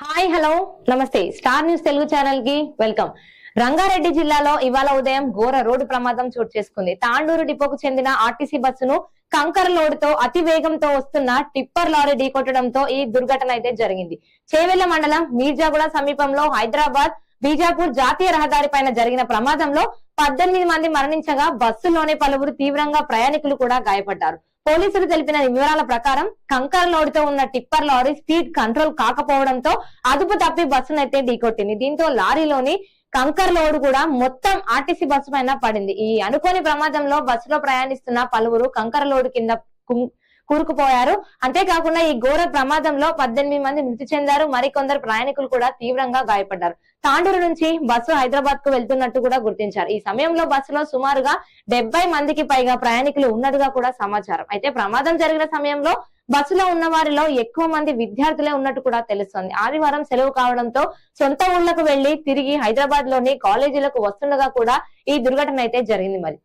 Hi hello. Namaste. Star News Telugu ఛానల్కి welcome. Rangareddy జిల్లాలో ఇవాళ ఉదయం ఘోర రోడ్డు ప్రమాదం చోటు చేసుకుంది. తాండూరు డిపోకు చెందిన ఆర్టీసీ బస్సును కంకర లోడుతో అతి వేగంతో వస్తున్న టిప్పర్ లారీ ఢీకొట్టడంతో ఈ దుర్ఘటన అయితే జరిగింది. చేవెళ్ళ మండలం మీర్జాగూడ సమీపంలో హైదరాబాద్ బీజాపూర్ జాతీయ రహదారి పైన జరిగిన ప్రమాదంలో పద్దెనిమిది మంది మరణించగా బస్సులోనే పలువురు తీవ్రంగా ప్రయాణికులు కూడా గాయపడ్డారు. పోలీసులు తెలిపిన వివరాల ప్రకారం కంకర లోడుతో ఉన్న టిప్పర్ లారీ స్పీడ్ కంట్రోల్ కాకపోవడంతో అదుపు తప్పి బస్సునైతే ఢీకొట్టింది. దీంతో లారీలోని కంకర్ లోడ్ కూడా మొత్తం ఆర్టీసీ బస్సు పైన పడింది. ఈ అనుకోని ప్రమాదంలో బస్సులో ప్రయాణిస్తున్న పలువురు కంకర లోడ్ కింద కూరుకుపోయారు. అంతేకాకుండా ఈ ఘోర ప్రమాదంలో పద్దెనిమిది మంది మృతి చెందారు. మరికొందరు ప్రయాణికులు కూడా తీవ్రంగా గాయపడ్డారు. తాండూరు నుంచి బస్సు హైదరాబాద్కు వెళ్తున్నట్టు కూడా గుర్తించారు. ఈ సమయంలో బస్సులో సుమారుగా డెబ్బై మందికి పైగా ప్రయాణికులు ఉన్నట్టుగా కూడా సమాచారం. అయితే ప్రమాదం జరిగిన సమయంలో బస్సులో ఉన్న వారిలో ఎక్కువ మంది విద్యార్థులే ఉన్నట్టు కూడా తెలుస్తోంది. ఆదివారం సెలవు కావడంతో సొంత ఊళ్ళకు వెళ్ళి తిరిగి హైదరాబాద్లోని కాలేజీలకు వస్తుండగా కూడా ఈ దుర్ఘటన అయితే జరిగింది మరి.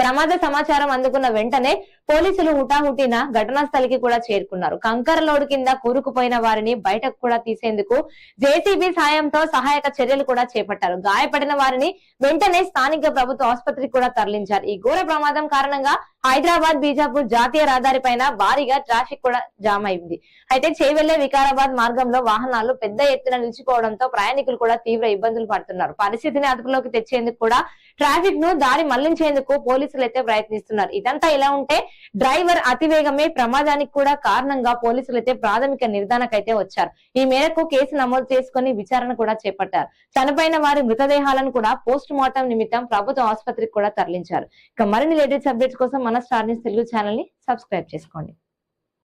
ప్రమాద సమాచారం అందుకున్న వెంటనే పోలీసులు హుటాహుటిన ఘటనా స్థలికి కూడా చేరుకున్నారు. కంకర లోడు కింద కూరుకుపోయిన వారిని బయటకు కూడా తీసేందుకు జేసీబీ సాయంతో సహాయక చర్యలు కూడా చేపట్టారు. గాయపడిన వారిని వెంటనే స్థానిక ప్రభుత్వ ఆసుపత్రికి కూడా తరలించారు. ఈ ఘోర ప్రమాదం కారణంగా హైదరాబాద్ బీజాపూర్ జాతీయ రహదారి పైన భారీగా ట్రాఫిక్ కూడా జామ్ అయింది. అయితే చేవెళ్ళే వికారాబాద్ మార్గంలో వాహనాలు పెద్ద ఎత్తున నిలిచిపోవడంతో ప్రయాణికులు కూడా తీవ్ర ఇబ్బందులు పడుతున్నారు. పరిస్థితిని అదుపులోకి తెచ్చేందుకు కూడా ట్రాఫిక్ను దారి మళ్ళించేందుకు పోలీసులు అయితే ప్రయత్నిస్తున్నారు. ఇదంతా ఇలా ఉంటే డ్రైవర్ అతివేగమే ప్రమాదానికి కూడా కారణంగా పోలీసులు అయితే ప్రాథమిక నిర్ధారణకైతే వచ్చారు. ఈ మేరకు కేసు నమోదు చేసుకుని విచారణ కూడా చేపట్టారు. చనిపోయిన వారి మృతదేహాలను కూడా పోస్ట్ మార్టం నిమిత్తం ప్రభుత్వ ఆసుపత్రికి కూడా తరలించారు. ఇక మరిన్ని లేటెస్ట్ అప్డేట్స్ కోసం మన స్టార్ న్యూస్ తెలుగు ఛానల్ని సబ్స్క్రైబ్ చేసుకోండి.